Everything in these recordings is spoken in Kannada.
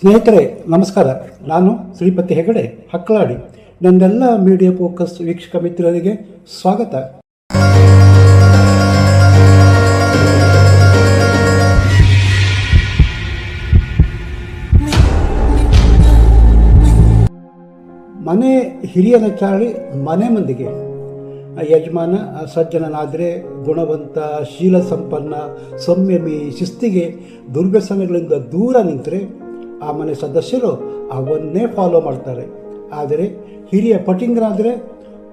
ಸ್ನೇಹಿತರೆ, ನಮಸ್ಕಾರ. ನಾನು ಶ್ರೀಪತಿ ಹೆಗಡೆ, ಹಕ್ಕಲಾಡಿ. ನನ್ನೆಲ್ಲ ಮೀಡಿಯಾ ಫೋಕಸ್ ವೀಕ್ಷಕ ಮಿತ್ರರಿಗೆ ಸ್ವಾಗತ. ಮನೆ ಹಿರಿಯನ ಚಾಳಿ ಮನೆ ಮಂದಿಗೆ. ಯಜಮಾನ ಸಜ್ಜನನಾದರೆ ಗುಣವಂತ, ಶೀಲ ಸಂಪನ್ನ ಸಂಯಮಿ ಶಿಸ್ತಿಗೆ, ದುರ್ವ್ಯಸನಗಳಿಂದ ದೂರ ನಿಂತರೆ ಆ ಮನೆ ಸದಸ್ಯರು ಅವನ್ನೇ ಫಾಲೋ ಮಾಡ್ತಾರೆ. ಆದರೆ ಹಿರಿಯ ಪಟಿಂಗರಾದರೆ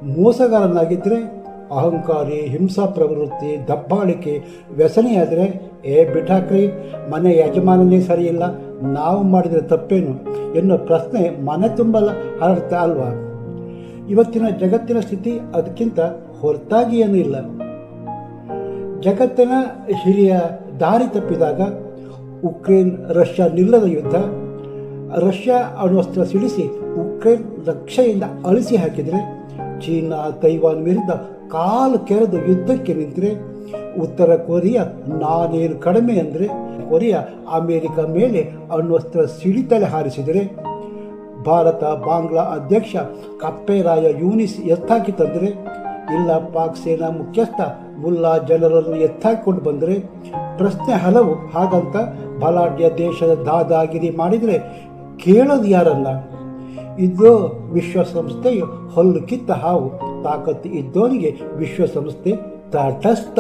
ಮೋಸಗಾರನಾಗಿದ್ದರೆ ಅಹಂಕಾರಿ, ಹಿಂಸಾ ಪ್ರವೃತ್ತಿ, ದಬ್ಬಾಳಿಕೆ, ವ್ಯಸನೆಯಾದರೆ, ಏ ಬಿಟ್ಟಾಕ್ರಿ ಮನೆ ಯಜಮಾನನೇ ಸರಿಯಿಲ್ಲ, ನಾವು ಮಾಡಿದರೆ ತಪ್ಪೇನು? ಎನ್ನುವ ಪ್ರಶ್ನೆ ಮನೆ ತುಂಬಲ್ಲ ಹರಡ್ತಾ ಅಲ್ವಾ? ಇವತ್ತಿನ ಜಗತ್ತಿನ ಸ್ಥಿತಿ ಅದಕ್ಕಿಂತ ಹೊರತಾಗಿ ಏನೂ ಇಲ್ಲ. ಜಗತ್ತಿನ ಹಿರಿಯ ದಾರಿ ತಪ್ಪಿದಾಗ ಉಕ್ರೇನ್ ರಷ್ಯಾ ನಿಲ್ಲದ ಯುದ್ಧ, ರಷ್ಯಾ ಅಣ್ವಸ್ತ್ರ ಸಿಡಿಸಿ ಉಕ್ರೇನ್ ರಕ್ಷೆಯಿಂದ ಅಳಿಸಿ ಹಾಕಿದರೆ, ಚೀನಾ ತೈವಾನ್ ವಿರುದ್ಧ ಕಾಲು ಕೆರೆದು ಯುದ್ಧಕ್ಕೆ ನಿಂತರೆ, ಉತ್ತರ ಕೊರಿಯಾ ನಾನೇನು ಕಡಿಮೆ ಅಂದರೆ, ಕೊರಿಯಾ ಅಮೇರಿಕ ಮೇಲೆ ಅಣ್ವಸ್ತ್ರ ಸಿಡಿತಲೆ ಹಾರಿಸಿದರೆ, ಭಾರತ ಬಾಂಗ್ಲಾ ಅಧ್ಯಕ್ಷ ಕಪ್ಪೇರಾಯ ಯೂನಿಸ್ ಎತ್ತಾಕಿ ತಂದರೆ, ಇಲ್ಲ ಪಾಕ್ ಸೇನಾ ಮುಖ್ಯಸ್ಥ ಮುಲ್ಲಾ ಜನರನ್ನು ಎತ್ತಾಕಿಕೊಂಡು ಬಂದರೆ, ಪ್ರಶ್ನೆ ಹಲವು ಹಾಗಂತ ಬಲಾಢ್ಯ ದೇಶದ ದಾದಾಗಿರಿ ಮಾಡಿದರೆ ಕೇಳೋದು ಯಾರಲ್ಲ? ಇದು ವಿಶ್ವಸಂಸ್ಥೆಯು ಹೊಲ್ಲು ಕಿತ್ತ ಹಾವು, ತಾಕತ್ತು ಇದ್ದವನಿಗೆ ವಿಶ್ವಸಂಸ್ಥೆ ತಟಸ್ಥ.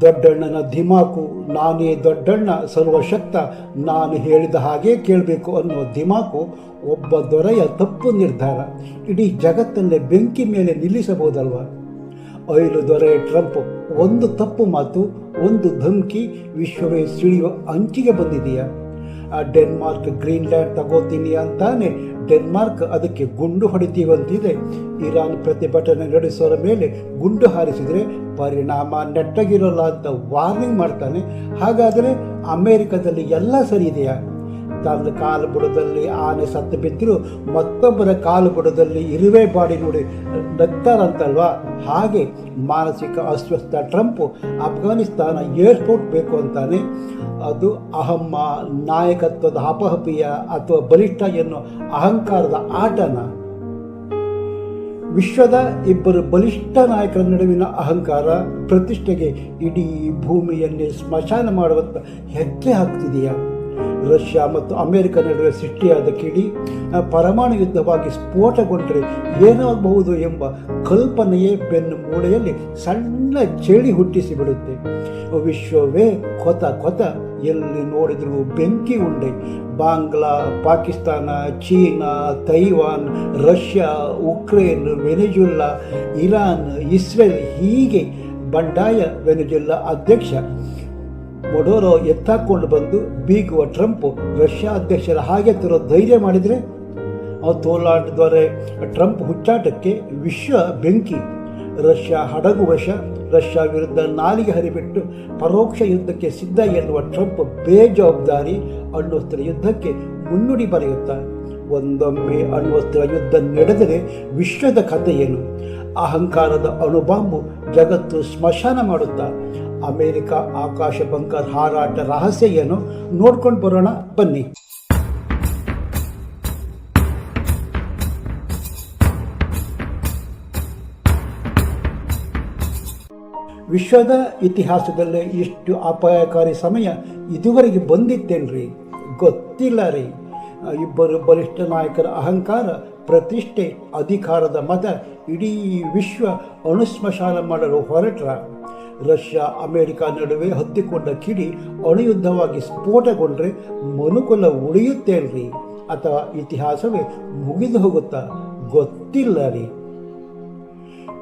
ದೊಡ್ಡಣ್ಣನ ಧಿಮಾಕು ನಾನೇ ದೊಡ್ಡಣ್ಣ ಸರ್ವಶಕ್ತ, ನಾನು ಹೇಳಿದ ಹಾಗೆ ಕೇಳಬೇಕು ಅನ್ನೋ ಧಿಮಾಕು ಒಬ್ಬ ದೊರೆಯ ತಪ್ಪು ನಿರ್ಧಾರ. ಇಡೀ ಜಗತ್ತನ್ನೇ ಬೆಂಕಿ ಮೇಲೆ ನಿಲ್ಲಿಸಬಹುದಲ್ವ? ಐಲು ದೊರೆ ಟ್ರಂಪ್, ಒಂದು ತಪ್ಪು ಮಾತು, ಒಂದು ಧಮ್ಕಿ, ವಿಶ್ವವೇ ಸಿಳಿಯುವ ಅಂಚಿಗೆ ಬಂದಿದೆಯಾ? ಆ ಡೆನ್ಮಾರ್ಕ್, ಗ್ರೀನ್ಲ್ಯಾಂಡ್ ತಗೋತೀನಿ ಅಂತಾನೆ. ಡೆನ್ಮಾರ್ಕ್ ಅದಕ್ಕೆ ಗುಂಡು ಹೊಡಿತೀವಂತಿದೆ. ಇರಾನ್ ಪ್ರತಿಭಟನೆ ನಡೆಸೋರ ಮೇಲೆ ಗುಂಡು ಹಾರಿಸಿದರೆ ಪರಿಣಾಮ ನೆಟ್ಟಗಿರೋಲ್ಲ ಅಂತ ವಾರ್ನಿಂಗ್ ಮಾಡ್ತಾನೆ. ಹಾಗಾದರೆ ಅಮೇರಿಕದಲ್ಲಿ ಎಲ್ಲ ಸರಿ ಇದೆಯಾ? ತನ್ನ ಕಾಲು ಬುಡದಲ್ಲಿ ಆನೆ ಸತ್ತು ಬಿದ್ದರೂ, ಮತ್ತೊಬ್ಬರ ಕಾಲು ಬುಡದಲ್ಲಿ ಇರುವೆ ಬಾಡಿ ನೋಡಿ ನಗ್ತಾರಂತಲ್ವಾ? ಹಾಗೆ ಮಾನಸಿಕ ಅಸ್ವಸ್ಥ, ಟ್ರಂಪ್ ಅಫ್ಘಾನಿಸ್ತಾನ ಏರ್ಪೋರ್ಟ್ ಬೇಕು ಅಂತಾನೆ. ಅದು ಅಹಮ್ಮ ನಾಯಕತ್ವದ ಅಪಹಪಿಯ ಅಥವಾ ಬಲಿಷ್ಠ ಎನ್ನುವ ಅಹಂಕಾರದ ಆಟನ. ವಿಶ್ವದ ಇಬ್ಬರು ಬಲಿಷ್ಠ ನಾಯಕರ ನಡುವಿನ ಅಹಂಕಾರ ಪ್ರತಿಷ್ಠೆಗೆ ಇಡೀ ಭೂಮಿಯನ್ನೇ ಸ್ಮಶಾನ ಮಾಡುವಂಥ ಹೆಜ್ಜೆ ಹಾಕ್ತಿದೆಯಾ. ರಷ್ಯಾ ಮತ್ತು ಅಮೆರಿಕ ನಡುವೆ ಸೃಷ್ಟಿಯಾದ ಕಿಡಿ ಪರಮಾಣು ಯುದ್ಧವಾಗಿ ಸ್ಫೋಟಗೊಂಡರೆ ಏನಾಗಬಹುದು ಎಂಬ ಕಲ್ಪನೆಯೇ ಬೆನ್ನು ಮೂಳೆಯಲ್ಲಿ ಸಣ್ಣ ಚಳಿ ಹುಟ್ಟಿಸಿ ಬಿಡುತ್ತೆ. ವಿಶ್ವವೇ ಕೊತ ಕೊತ ಎಲ್ಲಿ ನೋಡಿದರೂ ಬೆಂಕಿ ಉಂಡೆ. Bangla, Pakistan, China, Taiwan, Russia, Ukraine, Venezuela, Iran, Israel ಹೀಗೆ ಬಂಡಾಯ ವೆನೆಜುಲ್ಲಾ ಅಧ್ಯಕ್ಷ ಮೊಡೋರೋ ಎತ್ತಾಕೊಂಡು ಬಂದು ಬೀಗುವ ಟ್ರಂಪ್ ರಷ್ಯಾ ಅಧ್ಯಕ್ಷರ ಹಾಗೆ ತರೋ ಧೈರ್ಯ ಮಾಡಿದರೆ? ತೋಲಾಟದವರೆ, ಟ್ರಂಪ್ ಹುಚ್ಚಾಟಕ್ಕೆ ವಿಶ್ವ ಬೆಂಕಿ. ರಷ್ಯಾ ಹಡಗು ವಶ, ರಷ್ಯಾ ವಿರುದ್ಧ ನಾಲಿಗೆ ಹರಿಬಿಟ್ಟು ಪರೋಕ್ಷ ಯುದ್ಧಕ್ಕೆ ಸಿದ್ಧ ಎನ್ನುವ ಟ್ರಂಪ್ ಬೇಜವಾಬ್ದಾರಿ ಅಣ್ವಸ್ತ್ರ ಯುದ್ಧಕ್ಕೆ ಮುನ್ನುಡಿ ಬರೆಯುತ್ತಾ, ಒಂದೊಮ್ಮೆ ಅಣ್ವಸ್ತ್ರ ಯುದ್ಧ ನಡೆದರೆ ವಿಶ್ವದ ಕಥೆ ಏನು? ಅಹಂಕಾರದ ಅಣುಬಾಂಬು ಜಗತ್ತು ಸ್ಮಶಾನ ಮಾಡುತ್ತಾ ಅಮೆರಿಕ ಆಕಾಶ ಬಂಕರ್ ಹಾರಾಟ ರಹಸ್ಯ ಏನು ನೋಡ್ಕೊಂಡು ಬರೋಣ, ಬನ್ನಿ. ವಿಶ್ವದ ಇತಿಹಾಸದಲ್ಲಿ ಇಷ್ಟು ಅಪಾಯಕಾರಿ ಸಮಯ ಇದುವರೆಗೆ ಬಂದಿತ್ತೇನ್ರಿ? ಗೊತ್ತಿಲ್ಲ ರೀ. ಇಬ್ಬರು ಬಲಿಷ್ಠ ನಾಯಕರ ಅಹಂಕಾರ, ಪ್ರತಿಷ್ಠೆ, ಅಧಿಕಾರದ ಮತ ಇಡೀ ವಿಶ್ವ ಅಣುಸ್ಮಶಾನ ಮಾಡಲು ಹೊರಟ್ರ. ರಷ್ಯಾ, ಅಮೆರಿಕ ನಡುವೆ ಹತ್ತಿಕೊಂಡ ಕಿಡಿ ಅಣುಯುದ್ಧವಾಗಿ ಸ್ಫೋಟಗೊಂಡ್ರೆ ಮನುಕುಲ ಉಳಿಯುತ್ತೇನ್ರಿ? ಅಥವಾ ಇತಿಹಾಸವೇ ಮುಗಿದು ಹೋಗುತ್ತಾ? ಗೊತ್ತಿಲ್ಲ ರೀ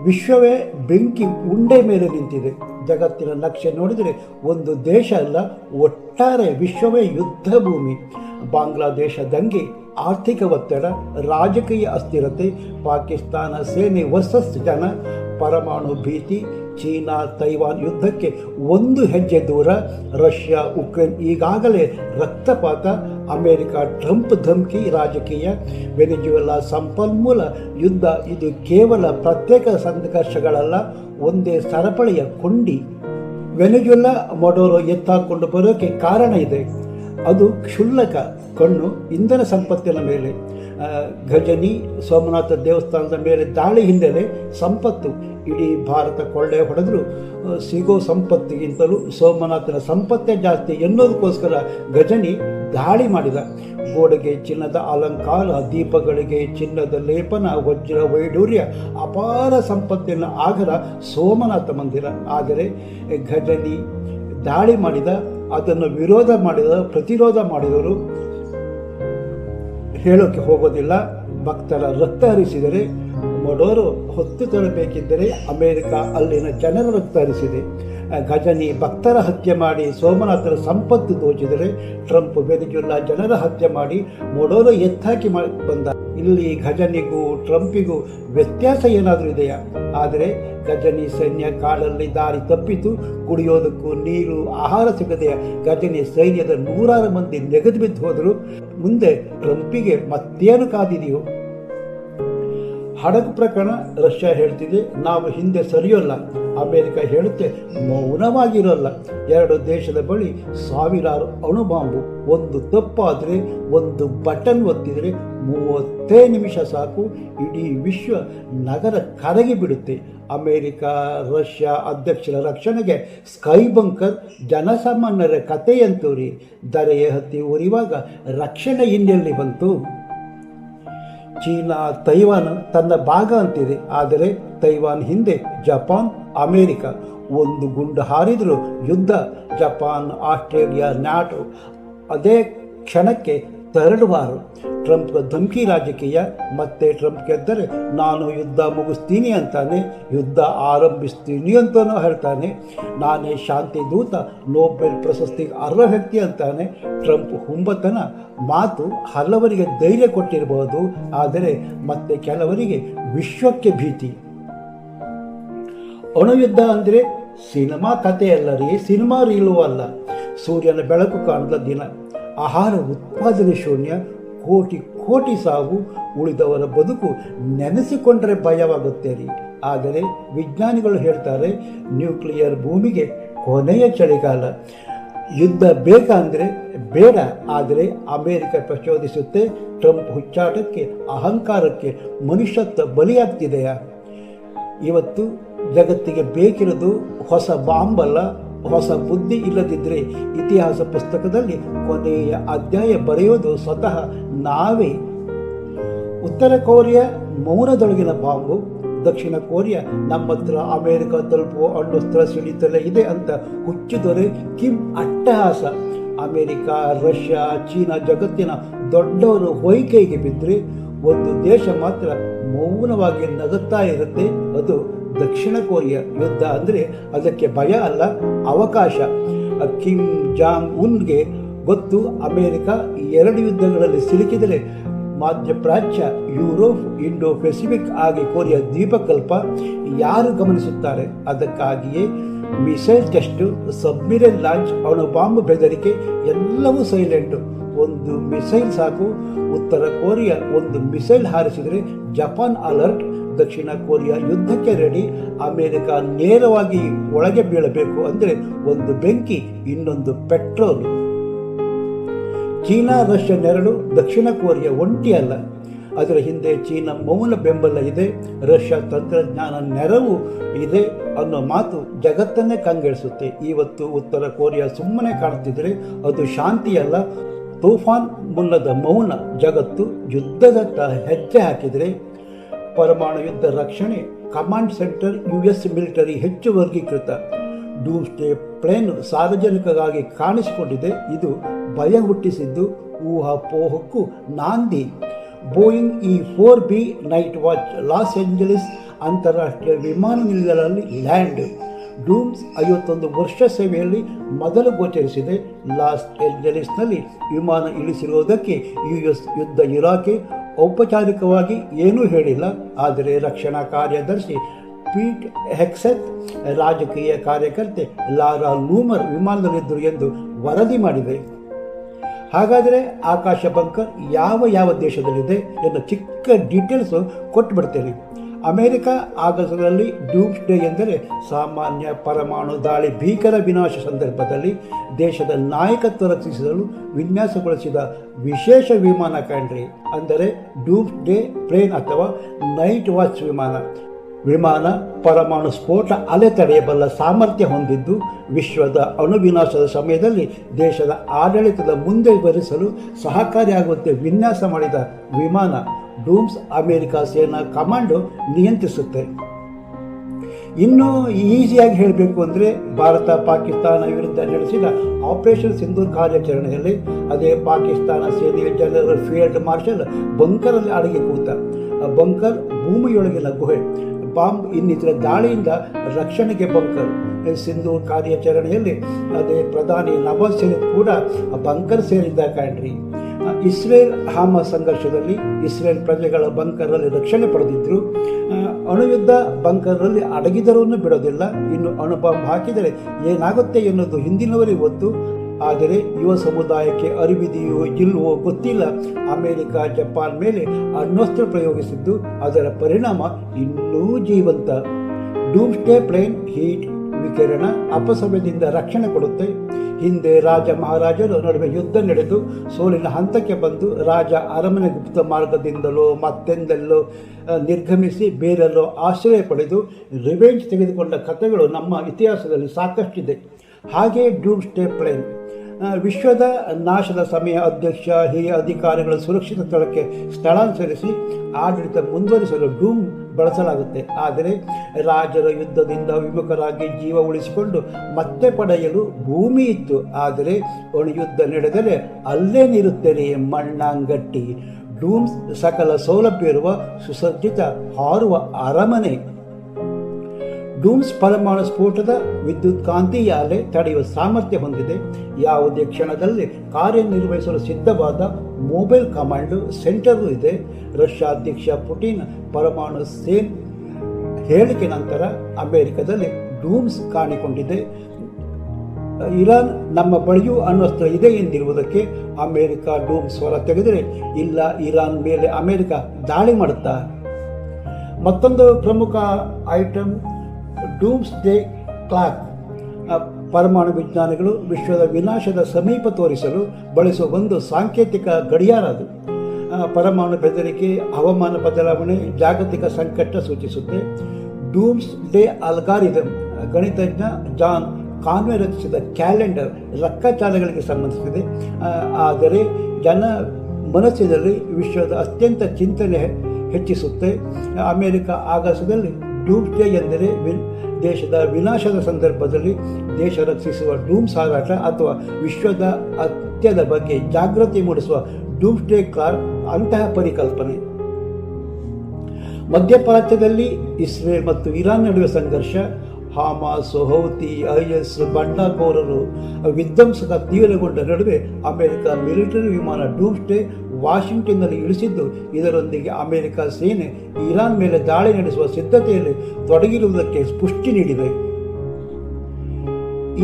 ವಿಶ್ವವೇ ಬೆಂಕಿ ಉಂಡೆ ಮೇಲೆ ನಿಂತಿದೆ. ಜಗತ್ತಿನ ನಕ್ಷೆ ನೋಡಿದರೆ ಒಂದು ದೇಶ ಅಲ್ಲ, ಒಟ್ಟಾರೆ ವಿಶ್ವವೇ ಯುದ್ಧ ಭೂಮಿ. ಬಾಂಗ್ಲಾದೇಶ ದಂಗೆ ಆರ್ಥಿಕ ಒತ್ತಡ, ರಾಜಕೀಯ ಅಸ್ಥಿರತೆ, ಪಾಕಿಸ್ತಾನ ಸೇನೆ ವರ್ಸಸ್ ಜನ, ಪರಮಾಣು ಭೀತಿ ಚೀನಾ ತೈವಾನ್ ಯುದ್ಧಕ್ಕೆ ಒಂದು ಹೆಜ್ಜೆ ದೂರ ರಷ್ಯಾ ಉಕ್ರೇನ್ ಈಗಾಗಲೇ ರಕ್ತಪಾತ, ಅಮೆರಿಕ ಟ್ರಂಪ್ ಧಮಕಿ, ರಾಜಕೀಯ, ವೆನಿಜುವೆಲಾ ಸಂಪನ್ಮೂಲ ಯುದ್ಧ, ಇದು ಕೇವಲ ಪ್ರತ್ಯೇಕ ಸಂಘರ್ಷಗಳಲ್ಲ, ಒಂದೇ ಸರಪಳಿಯ ಕೊಂಡಿ ವೆನಿಜುವೆಲಾ ಮೊಡೋರೋ ಎತ್ತಾಕೊಂಡು ಬರೋಕೆ ಕಾರಣ ಇದೆ. ಅದು ಕ್ಷುಲ್ಲಕ ಕಣ್ಣು, ಇಂಧನ ಸಂಪತ್ತಿನ ಮೇಲೆ. ಗಜನಿ, ಸೋಮನಾಥ ದೇವಸ್ಥಾನದ ಮೇಲೆ ದಾಳಿ ಹಿನ್ನೆಲೆ ಸಂಪತ್ತು ಇಡೀ ಭಾರತ ಕೊಳ್ಳೆ ಹೊಡೆದರೂ ಸಿಗೋ ಸಂಪತ್ತಿಗಿಂತಲೂ ಸೋಮನಾಥನ ಸಂಪತ್ತೇ ಜಾಸ್ತಿ ಎನ್ನುವುದಕ್ಕೋಸ್ಕರ ಗಜನಿ ದಾಳಿ ಮಾಡಿದ. ಗೋಡೆಗೆ ಚಿನ್ನದ ಅಲಂಕಾರ, ದೀಪಗಳಿಗೆ ಚಿನ್ನದ ಲೇಪನ, ವಜ್ರ ವೈಡೂರ್ಯ ಅಪಾರ ಸಂಪತ್ತಿನ ಆಗರ ಸೋಮನಾಥ ಮಂದಿರ. ಆದರೆ ಗಜನಿ ದಾಳಿ ಮಾಡಿದ, ಅದನ್ನು ವಿರೋಧ ಮಾಡಿದ, ಪ್ರತಿರೋಧ ಮಾಡಿದವರು ಹೇಳೋಕ್ಕೆ ಹೋಗೋದಿಲ್ಲ. ಭಕ್ತರ ರಕ್ತ ಹರಿಸಿದರೆ ಮೊಡೋರು ಹೊತ್ತು ತರಬೇಕಿದ್ದರೆ ಅಮೆರಿಕ ಅಲ್ಲಿನ ಜನರನ್ನು ತರಿಸಿದೆ. ಗಜನಿ ಭಕ್ತರ ಹತ್ಯೆ ಮಾಡಿ ಸೋಮನಾಥರ ಸಂಪತ್ತು ದೋಚಿದರೆ ಟ್ರಂಪ್ ವೆನಿಜುಲಾ ಜನರ ಹತ್ಯೆ ಮಾಡಿ ಮೊಡೋರು ಎತ್ತಾಕಿ ಬಂದ. ಇಲ್ಲಿ ಘಜನಿಗೂ ಟ್ರಂಪಿಗೂ ವ್ಯತ್ಯಾಸ ಏನಾದರೂ ಇದೆಯಾ? ಆದರೆ ಗಜನಿ ಸೈನ್ಯ ಕಾಡಲ್ಲಿ ದಾರಿ ತಪ್ಪಿತು. ಕುಡಿಯೋದಕ್ಕೂ ನೀರು, ಆಹಾರ ಸಿಗದೆ ಗಜನಿ ಸೈನ್ಯದ ನೂರಾರು ಮಂದಿ ನೆಗೆದು ಬಿದ್ದು ಹೋದರು. ಮುಂದೆ ಟ್ರಂಪಿಗೆ ಮತ್ತೇನು ಕಾದಿದೆಯೋ? ಹಡಗು ಪ್ರಕರಣ ರಷ್ಯಾ ಹೇಳ್ತಿದೆ, ನಾವು ಹಿಂದೆ ಸರಿಯೋಲ್ಲ. ಅಮೆರಿಕ ಹೇಳುತ್ತೆ, ಮೌನವಾಗಿರೋಲ್ಲ. ಎರಡು ದೇಶದ ಬಳಿ ಸಾವಿರಾರು ಅಣುಬಾಂಬು, ಒಂದು ತಪ್ಪಾದರೆ, ಒಂದು ಬಟನ್ ಒತ್ತಿದರೆ ಮೂವತ್ತೇ ನಿಮಿಷ ಸಾಕು, ಇಡೀ ವಿಶ್ವ ನಗರ ಕರಗಿ ಬಿಡುತ್ತೆ. ಅಮೆರಿಕ, ರಷ್ಯಾ ಅಧ್ಯಕ್ಷರ ರಕ್ಷಣೆಗೆ ಸ್ಕೈ ಬಂಕರ್ ಜನಸಾಮಾನ್ಯರ ಕಥೆಯಂತೂರಿ ದರೆಯ ಹತ್ತಿ ಉರಿವಾಗ ರಕ್ಷಣೆ ಇನ್ನೆಲ್ಲಿ ಬಂತು. ಚೀನಾ ತೈವಾನ್ ತನ್ನ ಭಾಗ ಅಂತಿದೆ. ಆದರೆ ತೈವಾನ್ ಹಿಂದೆ ಜಪಾನ್, ಅಮೇರಿಕ ಒಂದು ಗುಂಡು ಹಾರಿದರೂ ಯುದ್ಧ, ಜಪಾನ್, ಆಸ್ಟ್ರೇಲಿಯಾ ನ್ಯಾಟೋ ಅದೇ ಕ್ಷಣಕ್ಕೆ ತರಳುವಾರು ಟ್ರಂಪ್ ಧಮಕಿ ರಾಜಕೀಯ, ಮತ್ತೆ ಟ್ರಂಪ್ ಗೆದ್ದರೆ ನಾನು ಯುದ್ಧ ಮುಗಿಸ್ತೀನಿ ಅಂತಾನೆ, ಯುದ್ಧ ಆರಂಭಿಸ್ತೀನಿ ಅಂತಲೂ ಹೇಳ್ತಾನೆ. ನಾನೇ ಶಾಂತಿ ದೂತ ನೊಬೆಲ್ ಪ್ರಶಸ್ತಿಗೆ ಅರ್ಹ ವ್ಯಕ್ತಿ ಅಂತಾನೆ. ಟ್ರಂಪ್ ಹುಂಬತನ, ಮಾತು ಹಲವರಿಗೆ ಧೈರ್ಯ ಕೊಟ್ಟಿರಬಹುದು, ಆದರೆ ಮತ್ತೆ ಕೆಲವರಿಗೆ ವಿಶ್ವಕ್ಕೆ ಭೀತಿ. ಅಣುಯುದ್ಧ ಅಂದರೆ ಸಿನಿಮಾ ಕಥೆಯಲ್ಲ ರೀ ಸಿನಿಮಾ ರೀಲು ಅಲ್ಲ. ಸೂರ್ಯನ ಬೆಳಕು ಕಾಣದ ದಿನ. ಆಹಾರ ಉತ್ಪಾದನೆ ಶೂನ್ಯ, ಕೋಟಿ ಕೋಟಿ ಸಾವು ಉಳಿದವರ ಬದುಕು ನೆನೆಸಿಕೊಂಡರೆ ಭಯವಾಗುತ್ತೆ ರೀ. ಆದರೆ ವಿಜ್ಞಾನಿಗಳು ಹೇಳ್ತಾರೆ, ನ್ಯೂಕ್ಲಿಯರ್ ಭೂಮಿಗೆ ಕೊನೆಯ ಚಳಿಗಾಲ. ಯುದ್ಧ ಬೇಕಾ ಅಂದರೆ ಬೇಡ, ಆದರೆ ಅಮೇರಿಕ ಪ್ರಚೋದಿಸುತ್ತೆ, ಟ್ರಂಪ್ ಹುಚ್ಚಾಟಕ್ಕೆ, ಅಹಂಕಾರಕ್ಕೆ ಮನುಷ್ಯತ್ವ ಬಲಿಯಾಗ್ತಿದೆಯಾ? ಇವತ್ತು ಜಗತ್ತಿಗೆ ಬೇಕಿರೋದು ಹೊಸ ಬಾಂಬ್ ಅಲ್ಲ ಹೊಸ ಬುದ್ಧಿ ಇಲ್ಲದಿದ್ದರೆ ಇತಿಹಾಸ ಪುಸ್ತಕದಲ್ಲಿ ಕೊನೆಯ ಅಧ್ಯಾಯ ಬರೆಯೋದು ಸ್ವತಃ ನಾವೇ. ಉತ್ತರ ಕೊರಿಯಾ ಮೌನದೊಳಗಿನ ಬಾಂಬು, ದಕ್ಷಿಣ ಕೊರಿಯಾ ನಮ್ಮ ಹತ್ರ ಅಮೆರಿಕ ತಲುಪುವ ಅಣ್ವಸ್ತ್ರ ಸಿಡಿತಲೇ ಇದೆ ಅಂತ ಹುಚ್ಚಿದರೆ ಕಿಮ್ ಅಟ್ಟಹಾಸ. ಅಮೆರಿಕ, ರಷ್ಯಾ, ಚೀನಾ ಜಗತ್ತಿನ ದೊಡ್ಡವರು ಹೊಯ್ಕೈಗೆ ಬಿದ್ದರೆ ಒಂದು ದೇಶ ಮಾತ್ರ ಮೌನವಾಗಿ ನಗುತ್ತಾ ಇರುತ್ತೆ, ಅದು ದಕ್ಷಿಣ ಕೊರಿಯಾ ಯುದ್ಧ ಅಂದರೆ ಅದಕ್ಕೆ ಭಯ ಅಲ್ಲ, ಅವಕಾಶ. ಕಿಮ್ ಜಾಂಗ್ ಉನ್ಗೆ ಗೊತ್ತು, ಅಮೆರಿಕ ಎರಡು ಯುದ್ಧಗಳಲ್ಲಿ ಸಿಲುಕಿದರೆ ಮಧ್ಯಪ್ರಾಚ್ಯ ಯುರೋಪ್, ಇಂಡೋ ಪೆಸಿಫಿಕ್ ಆಗಿ ಕೊರಿಯಾ ದ್ವೀಪಕಲ್ಪ ಯಾರು ಗಮನಿಸುತ್ತಾರೆ? ಅದಕ್ಕಾಗಿಯೇ ಮಿಸೈಲ್ ಟೆಸ್ಟು ಸಬ್ಮಿರೈನ್ ಲಾಂಚ್ ಅವನು ಬಾಂಬ್ ಬೆದರಿಕೆ ಎಲ್ಲವೂ ಸೈಲೆಂಟು. ಒಂದು ಮಿಸೈಲ್ ಸಾಕು, ಉತ್ತರ ಕೊರಿಯಾ ಒಂದು ಮಿಸೈಲ್ ಹಾರಿಸಿದರೆ ಜಪಾನ್ ಅಲರ್ಟ್ ದಕ್ಷಿಣ ಕೊರಿಯಾ ಯುದ್ಧಕ್ಕೆ ರೆಡಿ ಅಮೆರಿಕ ನೇರವಾಗಿ ಒಳಗೆ ಬೀಳಬೇಕು ಅಂದರೆ ಒಂದು ಬೆಂಕಿ, ಇನ್ನೊಂದು ಪೆಟ್ರೋಲ್. ಚೀನಾ, ರಷ್ಯಾ ನೆರಳು, ದಕ್ಷಿಣ ಕೊರಿಯಾ ಒಂಟಿ ಅಲ್ಲ. ಅದರ ಹಿಂದೆ ಚೀನಾ ಮೌನ ಬೆಂಬಲ ಇದೆ, ರಷ್ಯಾ ತಂತ್ರಜ್ಞಾನ ನೆರವು ಇದೆ ಅನ್ನೋ ಮಾತು ಜಗತ್ತನ್ನೇ ಕಂಗೆಡಿಸುತ್ತೆ. ಇವತ್ತು ಉತ್ತರ ಕೊರಿಯಾ ಸುಮ್ಮನೆ ಕಾಣ್ತಿದ್ರೆ ಅದು ಶಾಂತಿಯಲ್ಲ ತೂಫಾನ್ ಮುನ್ನದ ಮೌನ, ಜಗತ್ತು ಯುದ್ಧದತ್ತ ಹೆಜ್ಜೆ ಹಾಕಿದರೆ ಪರಮಾಣು ಯುದ್ಧ ರಕ್ಷಣೆ ಕಮಾಂಡ್ ಸೆಂಟರ್ ಯು ಎಸ್ ಮಿಲಿಟರಿ ಹೆಚ್ಚು ವರ್ಗೀಕೃತ. ಡೂಮ್ಸ್ಡೇ ಪ್ಲೇನ್ ಸಾರ್ವಜನಿಕವಾಗಿ ಕಾಣಿಸಿಕೊಂಡಿದೆ. ಇದು ಭಯ ಹುಟ್ಟಿಸಿದ್ದು ಊಹಾಪೋಹಕ್ಕೂ ನಾಂದಿ. Boeing E four B night watch Los Angeles ಅಂತಾರಾಷ್ಟ್ರೀಯ ವಿಮಾನ ನಿಲ್ದಾಣದಲ್ಲಿ ಲ್ಯಾಂಡ್ ಡೂಮ್ಸ್ ಐವತ್ತೊಂದು ವರ್ಷ ಸೇವೆಯಲ್ಲಿ ಮೊದಲು ಗೋಚರಿಸಿದೆ. ಲಾಸ್ ಏಂಜಲೀಸ್ನಲ್ಲಿ ವಿಮಾನ ಇಳಿಸಿರುವುದಕ್ಕೆ ಯು ಎಸ್ ಯುದ್ಧ ಇಲಾಖೆ ಔಪಚಾರಿಕವಾಗಿ ಏನೂ ಹೇಳಿಲ್ಲ. ಆದರೆ ರಕ್ಷಣಾ ಕಾರ್ಯದರ್ಶಿ ಪೀಟ್ ಹೆಕ್ಸೆತ್, ರಾಜಕೀಯ ಕಾರ್ಯಕರ್ತೆ ಲಾರಾ ಲೂಮರ್ ವಿಮಾನದಲ್ಲಿದ್ದರು ಎಂದು ವರದಿ ಮಾಡಿದೆ ಹಾಗಾದರೆ ಆಕಾಶ ಬಂಕರ್ ಯಾವ ಯಾವ ದೇಶದಲ್ಲಿದೆ ಎನ್ನು ಚಿಕ್ಕ ಡೀಟೇಲ್ಸು ಕೊಟ್ಬಿಡ್ತೇನೆ. ಅಮೆರಿಕ ಆಗಸದಲ್ಲಿ ಡೂಮ್ಸ್ ಡೇ ಎಂದರೆ ಸಾಮಾನ್ಯ ಪರಮಾಣು ದಾಳಿ ಭೀಕರ ವಿನಾಶ ಸಂದರ್ಭದಲ್ಲಿ ದೇಶದ ನಾಯಕತ್ವ ರಕ್ಷಿಸಲು ವಿನ್ಯಾಸಗೊಳಿಸಿದ ವಿಶೇಷ ವಿಮಾನ ಕಂಡ್ರಿ ಅಂದರೆ ಡೂಮ್ಸ್ ಡೇ ಪ್ಲೇನ್ ಅಥವಾ ನೈಟ್ ವಾಚ್ ವಿಮಾನ. ವಿಮಾನ ಪರಮಾಣು ಸ್ಫೋಟ ಅಲೆ ತಡೆಯಬಲ್ಲ ಸಾಮರ್ಥ್ಯ ಹೊಂದಿದ್ದು, ವಿಶ್ವದ ಅಣುವಿನಾಶದ ಸಮಯದಲ್ಲಿ ದೇಶದ ಆಡಳಿತದ ಮುಂದೆ ಬರಿಸಲು ಸಹಕಾರಿಯಾಗುವಂತೆ ವಿನ್ಯಾಸ ಮಾಡಿದ ವಿಮಾನ ಡೂಮ್ಸ್ ಅಮೇರಿಕಾ ಸೇನಾ ಕಮಾಂಡ್ ನಿಯಂತ್ರಿಸುತ್ತೆ. ಇನ್ನು ಈಸಿಯಾಗಿ ಹೇಳಬೇಕು ಅಂದರೆ ಭಾರತ, ಪಾಕಿಸ್ತಾನ ವಿರುದ್ಧ ನಡೆಸಿದ ಆಪರೇಷನ್ ಸಿಂಧು ಕಾರ್ಯಾಚರಣೆಯಲ್ಲಿ ಅದೇ ಪಾಕಿಸ್ತಾನ ಸೇನೆಯ ಜನರಲ್ ಫೀಲ್ಡ್ ಮಾರ್ಷಲ್ ಬಂಕರಲ್ಲಿ ಅಡಗಿ ಕೂತ. ಬಂಕರ್ ಭೂಮಿಯೊಳಗಿನ ಗುಹೆ, ಬಾಂಬ್ ಇನ್ನಿತರ ದಾಳಿಯಿಂದ ರಕ್ಷಣೆಗೆ ಬಂಕರ್. ಸಿಂಧು ಕಾರ್ಯಾಚರಣೆಯಲ್ಲಿ ಅದೇ ಪ್ರಧಾನಿ ನವಾಜ್ ಶರೀಫ್ ಕೂಡ ಬಂಕರ್ ಸೇರಿದ್ದ ಕಾಣ್ರಿ ಇಸ್ರೇಲ್ ಹಾಮ ಸಂಘರ್ಷದಲ್ಲಿ ಇಸ್ರೇಲ್ ಪ್ರಜೆಗಳ ಬಂಕರಲ್ಲಿ ರಕ್ಷಣೆ ಪಡೆದಿದ್ದರು ಅಣುಯುದ್ಧ ಬಂಕರಲ್ಲಿ ಅಡಗಿದರನ್ನು ಬಿಡೋದಿಲ್ಲ. ಇನ್ನು ಅಣು ಬಾಂಬ್ ಹಾಕಿದರೆ ಏನಾಗುತ್ತೆ ಎನ್ನುವುದು ಹಿಂದಿನವರಿಗೆ ಗೊತ್ತು. ಆದರೆ ಯುವ ಸಮುದಾಯಕ್ಕೆ ಅರಿವಿದೆಯೋ ಇಲ್ಲವೋ ಗೊತ್ತಿಲ್ಲ. ಅಮೆರಿಕ, ಜಪಾನ್ ಮೇಲೆ ಅಣ್ವಸ್ತ್ರ ಪ್ರಯೋಗಿಸಿದ್ದು, ಅದರ ಪರಿಣಾಮ ಇನ್ನೂ ಜೀವಂತ. ಡೂಮ್ಸ್ಟೇ ಪ್ಲೇನ್ ಹೀಟ್ ವಿಕಿರಣ ಅಪಸಮಯದಿಂದ ರಕ್ಷಣೆ ಕೊಡುತ್ತೆ. ಹಿಂದೆ ರಾಜ ಮಹಾರಾಜರು ನಡುವೆ ಯುದ್ಧ ನಡೆದು ಸೋಲಿನ ಹಂತಕ್ಕೆ ಬಂದು ರಾಜ ಅರಮನೆ ಗುಪ್ತ ಮಾರ್ಗದಿಂದಲೋ ಮತ್ತೆಂದಲ್ಲೋ ನಿರ್ಗಮಿಸಿ ಬೇರೆಲ್ಲೋ ಆಶ್ರಯ ಪಡೆದು ರಿವೆಂಜ್ ತೆಗೆದುಕೊಂಡ ಕಥೆಗಳು ನಮ್ಮ ಇತಿಹಾಸದಲ್ಲಿ ಸಾಕಷ್ಟಿದೆ. ಹಾಗೆ ಡೂಮ್ಸ್ಟೇ ಪ್ಲೇನ್ ಆ, ವಿಶ್ವದ ನಾಶದ ಸಮಯ ಅಧ್ಯಕ್ಷ, ಹಿರಿಯ ಅಧಿಕಾರಿಗಳ ಸುರಕ್ಷಿತ ಸ್ಥಳಕ್ಕೆ ಸ್ಥಳಾಂತರಿಸಿ ಆಡಳಿತ ಮುಂದುವರಿಸಲು ಡೂಮ್ ಬಳಸಲಾಗುತ್ತೆ. ಆದರೆ ರಾಜರ ಯುದ್ಧದಿಂದ ವಿಮುಖರಾಗಿ ಜೀವ ಉಳಿಸಿಕೊಂಡು ಮತ್ತೆ ಪಡೆಯಲು ಭೂಮಿ ಇತ್ತು. ಆದರೆ ಅವನು ಯುದ್ಧ ನಡೆದರೆ ಅಲ್ಲೇ ನಿರುತ್ತೇನೆ ಮಣ್ಣಾಂಗಟ್ಟಿ. ಡೂಮ್ಸ್ ಸಕಲ ಸೌಲಭ್ಯ ಇರುವ ಸುಸಜ್ಜಿತ ಹಾರುವ ಅರಮನೆ. ಡೂಮ್ಸ್ ಪರಮಾಣು ಸ್ಫೋಟದ ವಿದ್ಯುತ್ ಕಾಂತೀಯ ಅಲೆ ತಡೆಯುವ ಸಾಮರ್ಥ್ಯ ಹೊಂದಿದೆ. ಯಾವುದೇ ಕ್ಷಣದಲ್ಲಿ ಕಾರ್ಯನಿರ್ವಹಿಸಲು ಸಿದ್ಧವಾದ ಮೊಬೈಲ್ ಕಮಾಂಡ್ ಸೆಂಟರ್ ಇದೆ. ರಷ್ಯಾ ಅಧ್ಯಕ್ಷ ಪುಟಿನ್ ಪರಮಾಣು ಸೇನ್ ಹೇಳಿಕೆ ನಂತರ ಅಮೆರಿಕದಲ್ಲಿ ಡೂಮ್ಸ್ ಕಾಣಿಕೊಂಡಿದೆ. ಇರಾನ್ ನಮ್ಮ ಬಳಿಯೂ ಅಣ್ವಸ್ತ್ರ ಇದೆ ಎಂದಿರುವುದಕ್ಕೆ ಅಮೆರಿಕ ಡೂಮ್ಸ್ ಹೊರ ತೆಗೆದರೆ ಇಲ್ಲ, ಇರಾನ್ ಮೇಲೆ ಅಮೆರಿಕ ದಾಳಿ ಮಾಡುತ್ತಾ? ಮತ್ತೊಂದು ಪ್ರಮುಖ ಐಟಮ್ ಡೂಮ್ಸ್ ಡೇ ಕ್ಲಾಕ್ ಪರಮಾಣು ವಿಜ್ಞಾನಿಗಳು ವಿಶ್ವದ ವಿನಾಶದ ಸಮೀಪ ತೋರಿಸಲು ಬಳಸುವ ಒಂದು ಸಾಂಕೇತಿಕ ಗಡಿಯಾರ ಅದು. ಪರಮಾಣು ಬೆದರಿಕೆ, ಹವಾಮಾನ ಬದಲಾವಣೆ, ಜಾಗತಿಕ ಸಂಕಟ ಸೂಚಿಸುತ್ತೆ. ಡೂಮ್ಸ್ ಡೇ ಅಲ್ಗಾರಿದಮ್, ಗಣಿತಜ್ಞ ಜಾನ್ ಕಾನ್ವೆ ರಚಿಸಿದ ಕ್ಯಾಲೆಂಡರ್ ಲೆಕ್ಕಾಚಾರಗಳಿಗೆ ಸಂಬಂಧಿಸಿದೆ. ಆದರೆ ಜನ ಮನಸ್ಸಿನಲ್ಲಿ ವಿಶ್ವದ ಅತ್ಯಂತ ಚಿಂತನೆ ಹೆಚ್ಚಿಸುತ್ತೆ. ಅಮೆರಿಕ ಆಗಸದಲ್ಲಿ ಡೂಮ್ಸ್ ಡೇ ಎಂದರೆ ವಿ- ದೇಶದ ವಿನಾಶದ ಸಂದರ್ಭದಲ್ಲಿ ದೇಶ ರಕ್ಷಿಸುವ ಡೂಮ್ಸ್ ಹಾರಾಟ ಅಥವಾ ವಿಶ್ವದ ಅತ್ಯದ ಬಗ್ಗೆ ಜಾಗೃತಿ ಮೂಡಿಸುವ ಡೂಮ್ಸ್ ಡೇ ಕಾರ್ ಅಂತಹ ಪರಿಕಲ್ಪನೆ. ಮಧ್ಯಪ್ರಾಚ್ಯದಲ್ಲಿ ಇಸ್ರೇಲ್ ಮತ್ತು ಇರಾನ್ ನಡುವೆ ಸಂಘರ್ಷ, ಹಾಮಾಸ್, ಹೌತಿ, ಐಎಸ್, ಬಂಡಾಕೋರರು ವಿಧ್ವಂಸದ ತೀವ್ರಗೊಂಡ ನಡುವೆ ಅಮೆರಿಕ ಮಿಲಿಟರಿ ವಿಮಾನ ಡೂಮ್ಸ್ಡೇ ವಾಷಿಂಗ್ಟನ್ನಲ್ಲಿ ಇಳಿಸಿದ್ದು, ಇದರೊಂದಿಗೆ ಅಮೆರಿಕ ಸೇನೆ ಇರಾನ್ ಮೇಲೆ ದಾಳಿ ನಡೆಸುವ ಸಿದ್ಧತೆಯಲ್ಲಿ ತೊಡಗಿರುವುದಕ್ಕೆ ಪುಷ್ಟಿ ನೀಡಿದೆ.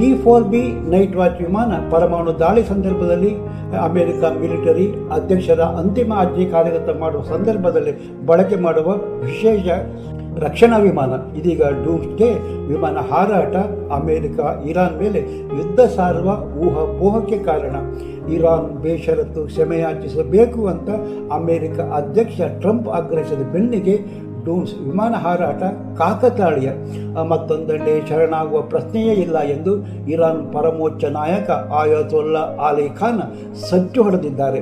E four B night watch ವಿಮಾನ ಪರಮಾಣು ದಾಳಿ ಸಂದರ್ಭದಲ್ಲಿ ಅಮೆರಿಕ ಮಿಲಿಟರಿ ಅಧ್ಯಕ್ಷರ ಅಂತಿಮ ಆಜ್ಞೆ ಕಾರ್ಯಗತ ಮಾಡುವ ಸಂದರ್ಭದಲ್ಲಿ ಬಳಕೆ ಮಾಡುವ ವಿಶೇಷ ರಕ್ಷಣಾ ವಿಮಾನ ಇದೀಗ ಡೂಮ್ಸ್ಡೇ ವಿಮಾನ ಹಾರಾಟ, ಅಮೆರಿಕ, ಇರಾನ್ ಮೇಲೆ ಯುದ್ಧ ಸಾರುವ ಊಹಾಪೋಹಕ್ಕೆ ಕಾರಣ. ಇರಾನ್ ಬೇಷರತ್ತು ಕ್ಷಮೆಯಾಚಿಸಬೇಕು ಅಂತ ಅಮೆರಿಕ ಅಧ್ಯಕ್ಷ ಟ್ರಂಪ್ ಆಗ್ರಹಿಸಿದ ಬೆನ್ನಿಗೆ ಡೂಮ್ಸ್ ವಿಮಾನ ಹಾರಾಟ ಕಾಕತಾಳೀಯ. ಮತ್ತೊಂದೆಡೆ ಶರಣಾಗುವ ಪ್ರಶ್ನೆಯೇ ಇಲ್ಲ ಎಂದು ಇರಾನ್ ಪರಮೋಚ್ಚ ನಾಯಕ ಆಯತೊಲ್ಲಾ ಅಲಿ ಖಾನ್ ಸಜ್ಜು ಹೊಡೆದಿದ್ದಾರೆ.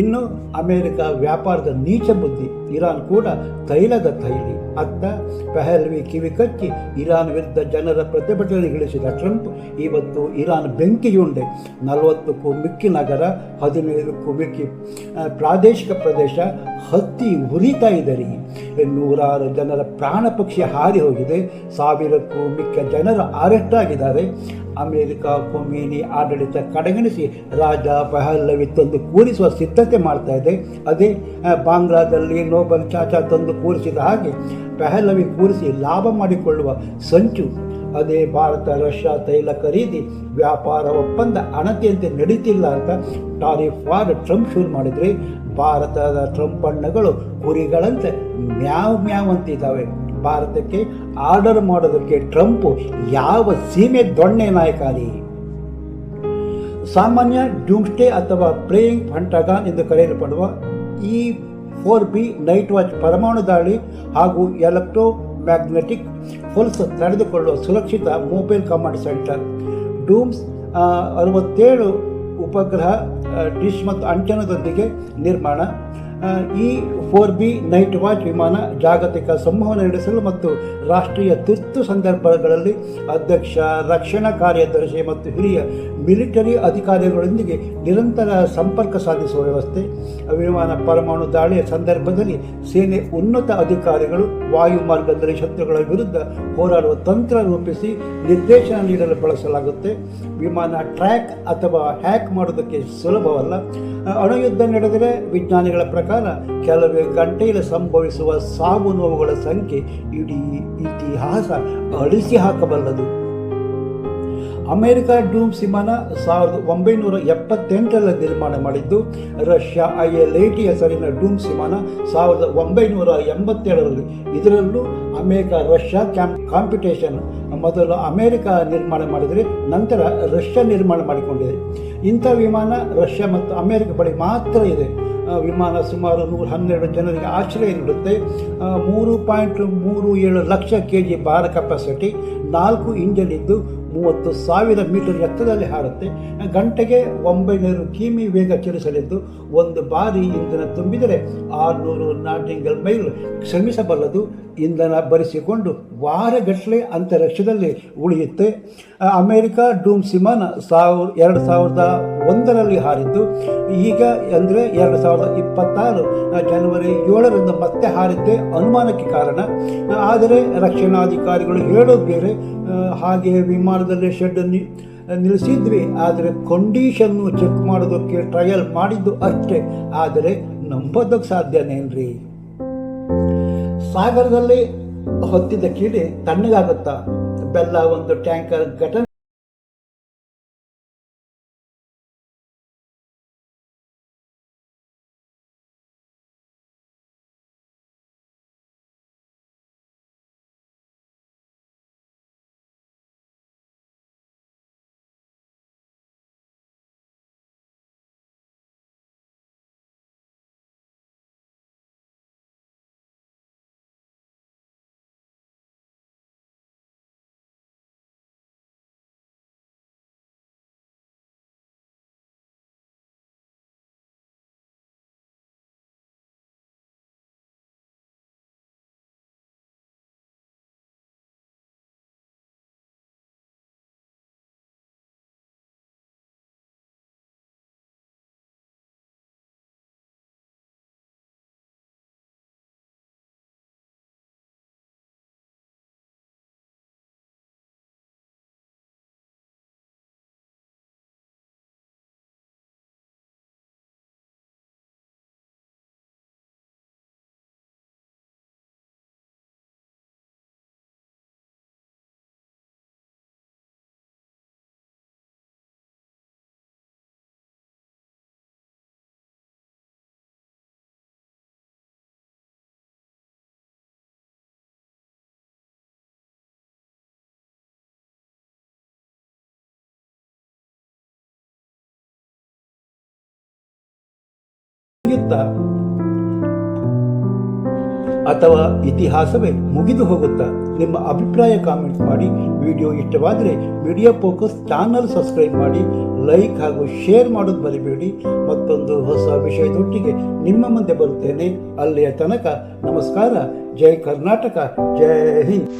ಇನ್ನು ಅಮೆರಿಕ ವ್ಯಾಪಾರದ ನೀಚ ಬುದ್ಧಿ ಇರಾನ್ ಕೂಡ ತೈಲದ ತೈಲಿ. ಅತ್ತ ಪೆಹಲ್ವಿ ಕಿವಿ ಕಚ್ಚಿ ಇರಾನ್ ವಿರುದ್ಧ ಜನರ ಪ್ರತಿಭಟನೆಗಿಳಿಸಿದ ಟ್ರಂಪ್ ಇವತ್ತು ಇರಾನ್ ಬೆಂಕಿಯುಂಡೆ ನಲವತ್ತಕ್ಕೂ ಮಿಕ್ಕಿ ನಗರ ಹದಿನೈದಕ್ಕೂ ಮಿಕ್ಕಿ ಪ್ರಾದೇಶಿಕ ಪ್ರದೇಶ ಹತ್ತಿ ಉರಿತಾ ಇದೆ ರೀ. ನೂರಾರು ಜನರ ಪ್ರಾಣ ಪಕ್ಷಿ ಹಾರಿ ಹೋಗಿದೆ. ಸಾವಿರಕ್ಕೂ ಮಿಕ್ಕ ಜನರು ಅರೆಸ್ಟ್ ಆಗಿದ್ದಾರೆ. ಅಮೆರಿಕ ಕೊಮೇನಿ ಆಡಳಿತ ಕಡೆಗಣಿಸಿ ರಾಜ ಪಹಲ್ಲವಿ ತಂದು ಕೂರಿಸುವ ಸಿದ್ಧತೆ ಮಾಡ್ತಾ ಇದೆ. ಅದೇ ಬಾಂಗ್ಲಾದಲ್ಲಿ ನೋಬಲ್ ಚಾಚಾ ತಂದು ಕೂರಿಸಿದ ಹಾಗೆ ಪೆಹಲವಿ ಕೂರಿಸಿ ಲಾಭ ಮಾಡಿಕೊಳ್ಳುವ ಸಂಚು, ಅದೇ ಭಾರತ, ರಷ್ಯಾ ತೈಲ ಖರೀದಿ, ವ್ಯಾಪಾರ ಒಪ್ಪಂದ ಅಣತಿಯಂತೆ ನಡೀತಿಲ್ಲ ಅಂತ ಟಾರಿಫ್ ವಾರ್ ಟ್ರಂಪ್ ಶುರು ಮಾಡಿದರೆ ಭಾರತದ ಟ್ರಂಪ್ ಬಣ್ಣಗಳು ಕುರಿಗಳಂತೆ ಮ್ಯಾವ್ ಮ್ಯಾವ್ ಅಂತಿದ್ದಾವೆ. ಭಾರತಕ್ಕೆ ಆರ್ಡರ್ ಮಾಡೋದಕ್ಕೆ ಟ್ರಂಪ್ ಯಾವ ಸೀಮೆ ದೊಣ್ಣೆ ನಾಯಕಾರಿ? ಸಾಮಾನ್ಯ ಡೂಮ್ಸ್ಟೇ ಅಥವಾ ಪ್ಲೇಯಿಂಗ್ ಫಂಟಗಾನ್ ಎಂದು ಕರೆಯಲ್ಪಡುವ ಈ ಫೋರ್ ಬಿ ನೈಟ್ ವಾಚ್ ಪರಮಾಣು ದಾಳಿ ಹಾಗೂ ಎಲೆಕ್ಟ್ರೋ ಮ್ಯಾಗ್ನೆಟಿಕ್ ಫುಲ್ಸ್ ತಡೆದುಕೊಳ್ಳುವ ಸುರಕ್ಷಿತ ಮೊಬೈಲ್ ಕಮಾಂಡ್ ಸೆಂಟರ್ ಡೂಮ್ಸ್ ಅರವತ್ತೇಳು ಉಪಗ್ರಹ ಡಿಶ್ ಮತ್ತು ಅಂಚನದೊಂದಿಗೆ ನಿರ್ಮಾಣ. ಈ ಫೋರ್ ಬಿ ನೈಟ್ ವಾಚ್ ವಿಮಾನ ಜಾಗತಿಕ ಸಂವಹನ ನಡೆಸಲು ಮತ್ತು ರಾಷ್ಟ್ರೀಯ ತುರ್ತು ಸಂದರ್ಭಗಳಲ್ಲಿ ಅಧ್ಯಕ್ಷ, ರಕ್ಷಣಾ ಕಾರ್ಯದರ್ಶಿ ಮತ್ತು ಹಿರಿಯ ಮಿಲಿಟರಿ ಅಧಿಕಾರಿಗಳೊಂದಿಗೆ ನಿರಂತರ ಸಂಪರ್ಕ ಸಾಧಿಸುವ ವ್ಯವಸ್ಥೆ, ವಿಮಾನ ಪರಮಾಣು ದಾಳಿಯ ಸಂದರ್ಭದಲ್ಲಿ ಸೇನೆ ಉನ್ನತ ಅಧಿಕಾರಿಗಳು, ವಾಯು ಮಾರ್ಗದಲ್ಲಿ ಶತ್ರುಗಳ ವಿರುದ್ಧ ಹೋರಾಡುವ ತಂತ್ರ ರೂಪಿಸಿ ನಿರ್ದೇಶನ ನೀಡಲು ಬಳಸಲಾಗುತ್ತೆ. ವಿಮಾನ ಟ್ರ್ಯಾಕ್ ಅಥವಾ ಹ್ಯಾಕ್ ಮಾಡೋದಕ್ಕೆ ಸುಲಭವಲ್ಲ. ಅಣುಯುದ್ಧ ನಡೆದರೆ ವಿಜ್ಞಾನಿಗಳ ಪ್ರಕಾರ ಕೆಲವೇ ಗಂಟೆಯಲ್ಲಿ ಸಂಭವಿಸುವ ಸಾವು ನೋವುಗಳ ಸಂಖ್ಯೆ ಇಡೀ ಇತಿಹಾಸ ಅಳಿಸಿ ಹಾಕಬಲ್ಲದು. ಅಮೆರಿಕ ಡೂಮ್ ವಿಮಾನ ಸಾವಿರದ ಒಂಬೈನೂರ ಎಪ್ಪತ್ತೆಂಟರಲ್ಲಿ ನಿರ್ಮಾಣ ಮಾಡಿದ್ದು, ರಷ್ಯಾ ಐ ಎಲ್ ಟಿ ಹೆಸರಿನ ಡೂಮ್ ವಿಮಾನ ಸಾವಿರದ ಒಂಬೈನೂರ ಎಂಬತ್ತೇಳರಲ್ಲಿ ಇದರಲ್ಲೂ ಅಮೆರಿಕ ರಷ್ಯಾ ಕ್ಯಾಂಪ್ ಕಾಂಪಿಟೇಷನ್ ಮೊದಲು ಅಮೆರಿಕ ನಿರ್ಮಾಣ ಮಾಡಿದರೆ ನಂತರ ರಷ್ಯಾ ನಿರ್ಮಾಣ ಮಾಡಿಕೊಂಡಿದೆ. ಇಂಥ ವಿಮಾನ ರಷ್ಯಾ ಮತ್ತು ಅಮೆರಿಕ ಬಳಿ ಮಾತ್ರ ಇದೆ. ವಿಮಾನ ಸುಮಾರು ನೂರ ಹನ್ನೆರಡು ಜನರಿಗೆ ಆಶ್ರಯ ನೀಡುತ್ತೆ. ಮೂರು ಪಾಯಿಂಟ್ ಮೂರು ಏಳು ಲಕ್ಷ ಕೆ ಜಿ ಭಾರ ಕೆಪಾಸಿಟಿ ನಾಲ್ಕು ಇಂಜನ್ ಇದ್ದು ಮೂವತ್ತು ಸಾವಿರ ಮೀಟರ್ ಎತ್ತರದಲ್ಲಿ ಹಾರುತ್ತೆ. ಗಂಟೆಗೆ ಒಂಬೈನೂರು ಕಿಮಿ ವೇಗ ಚಲಿಸಲಿದ್ದು ಒಂದು ಬಾರಿ ಇಂಧನ ತುಂಬಿದರೆ ಆರುನೂರು ನಾಟಿಂಗಲ್ ಮೈಲ್ ಶ್ರಮಿಸಬಲ್ಲದು ಇಂಧನ ಭರಿಸಿಕೊಂಡು ವಾರಗಟ್ಟಲೆ ಅಂತರಿಕ್ಷದಲ್ಲಿ ಉಳಿಯುತ್ತೆ. ಅಮೆರಿಕ ಡೂಮ್ ಸಿಮಾನ ಸಾವಿರ, ಎರಡು ಸಾವಿರದ ಒಂದರಲ್ಲಿ ಹಾರಿದ್ದು, ಈಗ ಅಂದರೆ ಎರಡು ಸಾವಿರದ ಇಪ್ಪತ್ತಾರು ಜನವರಿ ಏಳರಿಂದ ಮತ್ತೆ ಹಾರಿದ್ದೆ ಅನುಮಾನಕ್ಕೆ ಕಾರಣ. ಆದರೆ ರಕ್ಷಣಾಧಿಕಾರಿಗಳು ಹೇಳೋದು ಬೇರೆ ಹಾಗೆ ವಿಮಾನದಲ್ಲಿ ಶೆಡ್ಡನ್ನು ನಿಲ್ಲಿಸಿದ್ವಿ, ಆದರೆ ಕಂಡೀಷನ್ನು ಚೆಕ್ ಮಾಡೋದಕ್ಕೆ ಟ್ರಯಲ್ ಮಾಡಿದ್ದು ಅಷ್ಟೇ. ಆದರೆ ನಂಬೋದಕ್ಕೆ ಸಾಧ್ಯನೇನ್ರಿ ಸಾಗರದಲ್ಲಿ ಹೊತ್ತಿದ್ದ ಕೀಡಿ ತಣ್ಣಗಾಗುತ್ತಾ ಬೆಲ್ಲ ಒಂದು ಟ್ಯಾಂಕರ್ ಘಟನೆ ಮುಗಿಯುತ್ತಾ? ಅಥವಾ ಇತಿಹಾಸವೇ ಮುಗಿದು ಹೋಗುತ್ತಾ? ನಿಮ್ಮ ಅಭಿಪ್ರಾಯ ಕಾಮೆಂಟ್ ಮಾಡಿ. ವಿಡಿಯೋ ಇಷ್ಟವಾದರೆ ವಿಡಿಯೋ ಫೋಕಸ್ ಚಾನಲ್ ಸಬ್ಸ್ಕ್ರೈಬ್ ಮಾಡಿ. ಲೈಕ್ ಹಾಗೂ ಶೇರ್ ಮಾಡೋದು ಮರಿಬೇಡಿ. ಮತ್ತೊಂದು ಹೊಸ ವಿಷಯದೊಟ್ಟಿಗೆ ನಿಮ್ಮ ಮುಂದೆ ಬರುತ್ತೇನೆ. ಅಲ್ಲಿಯ ತನಕ ನಮಸ್ಕಾರ. ಜೈ ಕರ್ನಾಟಕ. ಜೈ ಹಿಂದ್.